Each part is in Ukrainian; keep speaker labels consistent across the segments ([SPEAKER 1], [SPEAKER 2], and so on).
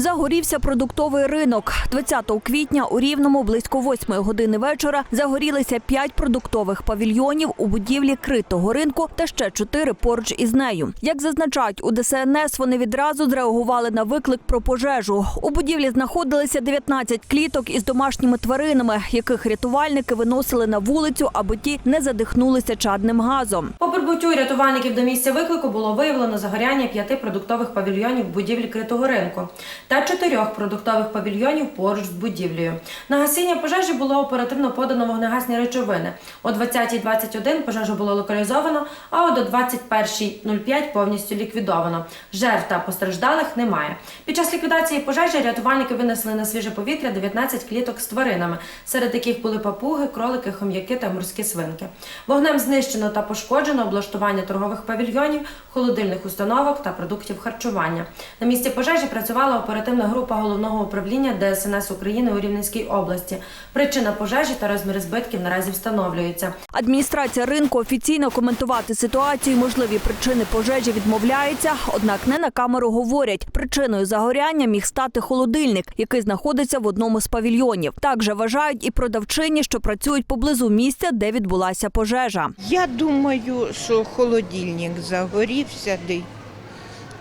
[SPEAKER 1] Загорівся продуктовий ринок. 20 квітня у Рівному близько 8 години вечора загорілися 5 продуктових павільйонів у будівлі критого ринку та ще 4 поруч із нею. Як зазначають у ДСНС, вони відразу зреагували на виклик про пожежу. У будівлі знаходилися 19 кліток із домашніми тваринами, яких рятувальники виносили на вулицю, аби ті не задихнулися чадним газом.
[SPEAKER 2] По прибуттю рятувальників до місця виклику було виявлено загоряння п'яти продуктових павільйонів будівлі критого ринку та чотирьох продуктових павільйонів поруч з будівлею. На гасіння пожежі було оперативно подано вогнегасні речовини. О 20.21 пожежу було локалізовано, а о до 21.05 повністю ліквідовано. Жертв та постраждалих немає. Під час ліквідації пожежі рятувальники винесли на свіже повітря 19 кліток з тваринами, серед яких були папуги, кролики, хом'яки та морські свинки. Вогнем знищено та пошкоджено облаштування торгових павільйонів, холодильних установок та продуктів харчування. На місці пожежі працювала оперативна група головного управління ДСНС України у Рівненській області. Причина пожежі та розміри збитків наразі встановлюються.
[SPEAKER 1] Адміністрація ринку офіційно коментувати ситуацію, і можливі причини пожежі відмовляється. Однак не на камеру говорять. Причиною загоряння міг стати холодильник, який знаходиться в одному з павільйонів. Так же вважають і продавчині, що працюють поблизу місця, де відбулася пожежа.
[SPEAKER 3] Я думаю, що холодильник загорівся, де-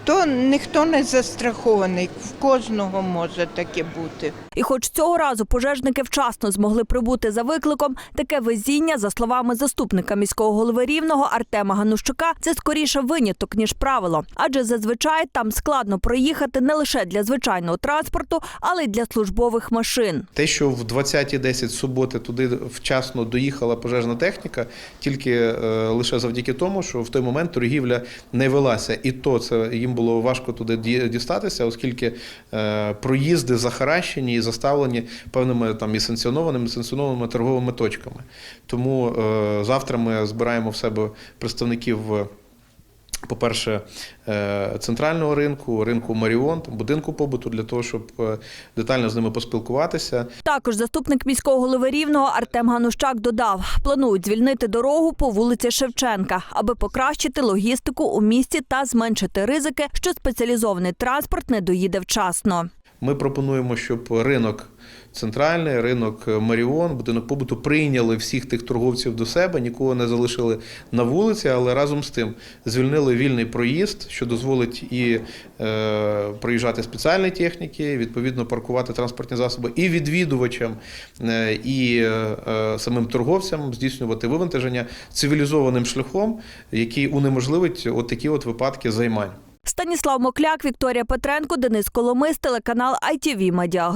[SPEAKER 3] то ніхто не застрахований, в кожного може таке бути.
[SPEAKER 1] І хоч цього разу пожежники вчасно змогли прибути за викликом, таке везіння, за словами заступника міського голови Рівного Артема Ганущука, це скоріше виняток, ніж правило. Адже зазвичай там складно проїхати не лише для звичайного транспорту, але й для службових машин.
[SPEAKER 4] Те, що в 20.10 суботи туди вчасно доїхала пожежна техніка, тільки е, лише завдяки тому, що в той момент торгівля не велася, і то це їм було важко туди ді- дістатися, оскільки е, проїзди захаращені і заставлені певними там і санкціонованими, санкціонованими торговими точками. Тому е, завтра ми збираємо в себе представників. По-перше, е, центрального ринку, ринку Маріон, будинку побуту для того, щоб е, детально з ними поспілкуватися.
[SPEAKER 1] Також заступник міського голови Рівного Артем Ганущак додав, планують звільнити дорогу по вулиці Шевченка, аби покращити логістику у місті та зменшити ризики, що спеціалізований транспорт не доїде вчасно.
[SPEAKER 4] Ми пропонуємо, щоб ринок центральний, ринок Маріон, будинок побуту прийняли всіх тих торговців до себе, нікого не залишили на вулиці, але разом з тим звільнили вільний проїзд, що дозволить і е, проїжджати спеціальні техніки, відповідно паркувати транспортні засоби і відвідувачам, е, і е, е, самим торговцям здійснювати вивантаження цивілізованим шляхом, який унеможливить от такі от випадки займань.
[SPEAKER 1] Станіслав Мокляк, Вікторія Петренко, Денис Коломис, телеканал ITV Media.